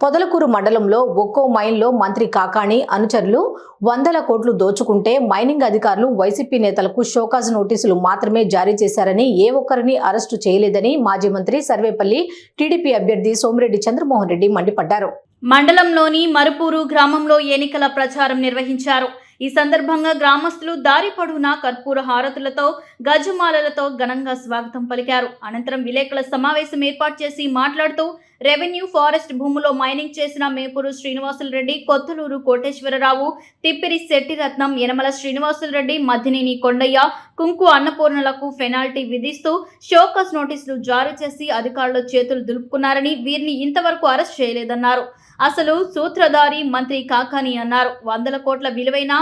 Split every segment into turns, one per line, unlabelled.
పొదలకూరు మండలంలో ఒక్కో మైన్లో మంత్రి కాకాణి అనుచరులు వందల కోట్లు దోచుకుంటే మైనింగ్ అధికారులు వైసీపీ నేతలకు షోకాజ్ నోటీసులు మాత్రమే జారీ చేశారని ఏ ఒక్కరిని అరెస్టు చేయలేదని మాజీ మంత్రి సర్వేపల్లి టీడీపీ అభ్యర్థి సోమిరెడ్డి చంద్రమోహన్ రెడ్డి మండిపడ్డారు.
మండలంలోని మరుపూరు గ్రామంలో ఎన్నికల ప్రచారం నిర్వహించారు. ఈ సందర్భంగా గ్రామస్తులు దారి పొడవునా కర్పూర హారతులతో గజమాలలతో ఘనంగా స్వాగతం పలికారు. అనంతరం విలేకరుల సమావేశం ఏర్పాటు చేసి మాట్లాడుతూ రెవెన్యూ ఫారెస్ట్ భూములో మైనింగ్ చేసిన మేపూరు శ్రీనివాసులు రెడ్డి కొత్తలూరు కోటేశ్వరరావు తిప్పిరి శెట్టిరత్నం యనమల శ్రీనివాసులు రెడ్డి మద్దినేని కొండయ్య కుంకు అన్నపూర్ణలకు పెనాల్టీ విధిస్తూ షోకస్ నోటీసులు జారీ చేసి అధికారుల చేతులు దులుపుకున్నారని వీరిని ఇంతవరకు అరెస్ట్ చేయలేదన్నారు. అసలు సూత్రధారి మంత్రి కాకాని అన్నారు. వందల కోట్ల విలువైన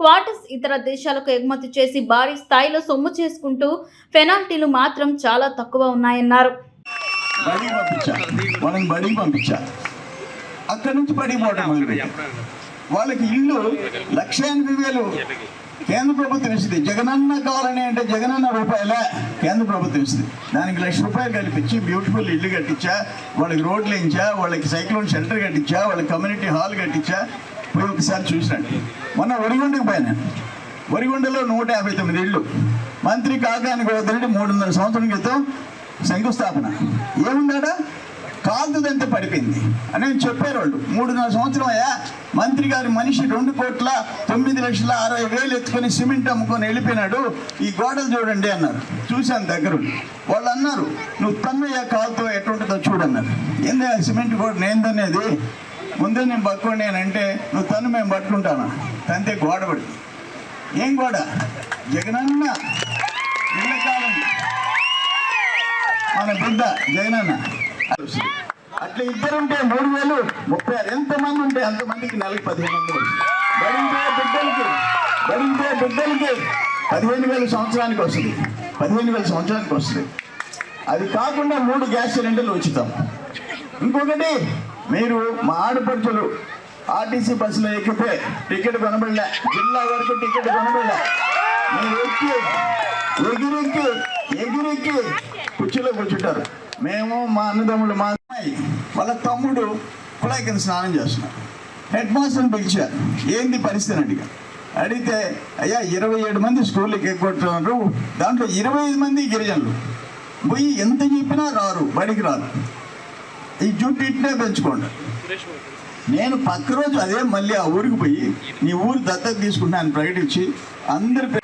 క్వార్టర్స్ ఇతర దేశాలకు ఎగుమతి చేసి భారీ స్థాయిలో సొమ్ము చేసుకుంటూ పెనాల్టీలు మాత్రం చాలా తక్కువ ఉన్నాయన్నారు.
అక్కడి నుంచి పడిపోవడం వాళ్ళకి ఇల్లు లక్ష ఎనభై వేలు. కేంద్ర ప్రభుత్వం ఇస్తుంది. జగనన్న కాలనీ అంటే జగనన్న రూపాయలే కేంద్ర ప్రభుత్వం ఇస్తుంది. దానికి లక్ష రూపాయలు కల్పించి బ్యూటిఫుల్ ఇల్లు కట్టించా వాళ్ళకి రోడ్లు వేయించా వాళ్ళకి సైక్లోన్ షెల్టర్ కట్టించా వాళ్ళకి కమ్యూనిటీ హాల్ కట్టించా. పోయి ఒకసారి చూసినట్టు మొన్న ఒడిగుండకు పోయినా ఒరిగొండలో నూట యాభై తొమ్మిది ఇళ్ళు. మంత్రి కాకానికి వదిలి మూడున్నర సంవత్సరం క్రితం శంకుస్థాపన. ఏముందాడా కాలుతుందంటే పడిపోయింది. అని చెప్పారు వాళ్ళు మూడున్నర సంవత్సరం అయ్యా. మంత్రి గారి మనిషి రెండు కోట్ల తొమ్మిది లక్షల అరవై వేలు ఎత్తుకొని సిమెంట్ అమ్ముకొని వెళ్ళిపోయినాడు. ఈ గోడలు చూడండి అన్నారు. చూశాను దగ్గర వాళ్ళు అన్నారు నువ్వు తన్నయ్య కాలుతో ఎటువంటిదో చూడన్నారు. ఏంది సిమెంట్ గోడ నేను తన్నేది ముందే నేను పట్టుకోండి అంటే నువ్వు తను మేము పట్టుకుంటాను తంతే గోడ పడి. ఏం గోడ? జగనన్న? ఇళ్ళ కాలం. మన బిడ్డ జగనన్న. అట్లా ఇద్దరుంటే మూడు వేలు ముప్పై ఆరు. ఎంతమంది ఉంటే అంతమందికి నెలకు పదిహేను వందలు బడింటే బిడ్డలకి భరించే బిడ్డలకి పదిహేను వేల సంవత్సరానికి వస్తుంది. పదిహేను వేల సంవత్సరానికి వస్తుంది. అది కాకుండా మూడు గ్యాస్ సిలిండర్లు ఉచితం. ఇంకొకటి మీరు మా ఆడపడుచులు ఆర్టీసీ బస్సులో ఎక్కితే టికెట్ కొనబడలే. జిల్లా వరకు టికెట్ కొనబడలే. మీరు ఎక్కి ఎగిరెక్కి ఎగిరెక్కి కుర్చీలో కూర్చుంటారు. మేము మా అన్నదమ్ముడు మా వాళ్ళ తమ్ముడు కుళాయి కింద స్నానం చేస్తున్నాడు హెడ్ మాస్టర్ని పిలిచారు ఏంది పరిస్థితి? అడిగా. అడిగితే అయ్యా ఇరవై ఏడు మంది స్కూల్కి ఎగ్గొట్టున్నారు దాంట్లో ఇరవై ఐదు మంది గిరిజనులు. పోయి ఎంత చెప్పినా రారు బడికి రారు. ఈ జుట్టు ఇట్నే పెంచుకోండి. నేను పక్క రోజు అదే మళ్ళీ ఆ ఊరికి పోయి నీ ఊరు దత్తత తీసుకుంటాను ప్రకటించి అందరి